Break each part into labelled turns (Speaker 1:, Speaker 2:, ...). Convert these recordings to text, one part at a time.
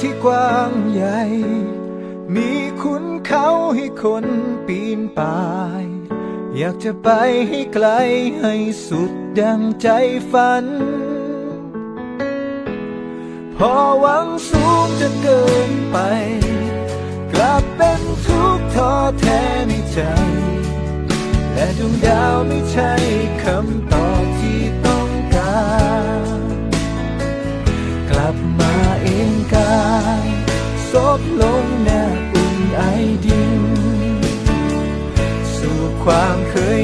Speaker 1: ที่กว้างใหญ่ มีคุณเขาให้คนปีนป่าย อยากจะไปให้ไกลให้สุดดังใจฝัน พอหวังสูงจะเกินไป กลับเป็นทุกข์ท้อแท้ในใจ แต่ดวงดาวไม่ใช่คำตอบ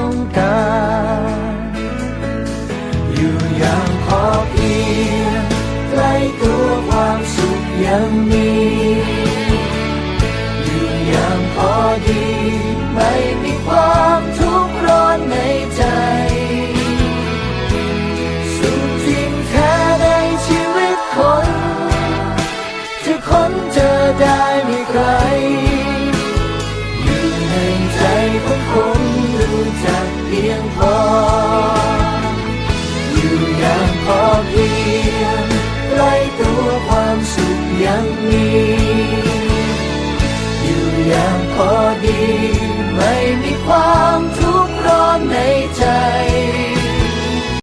Speaker 1: ง ยังมีอยู่อย่างพอดี ไม่มีความทุกข์ร้อนในใจสุขจริงแท้ในชีวิตคน จะค้นเจอได้ สุข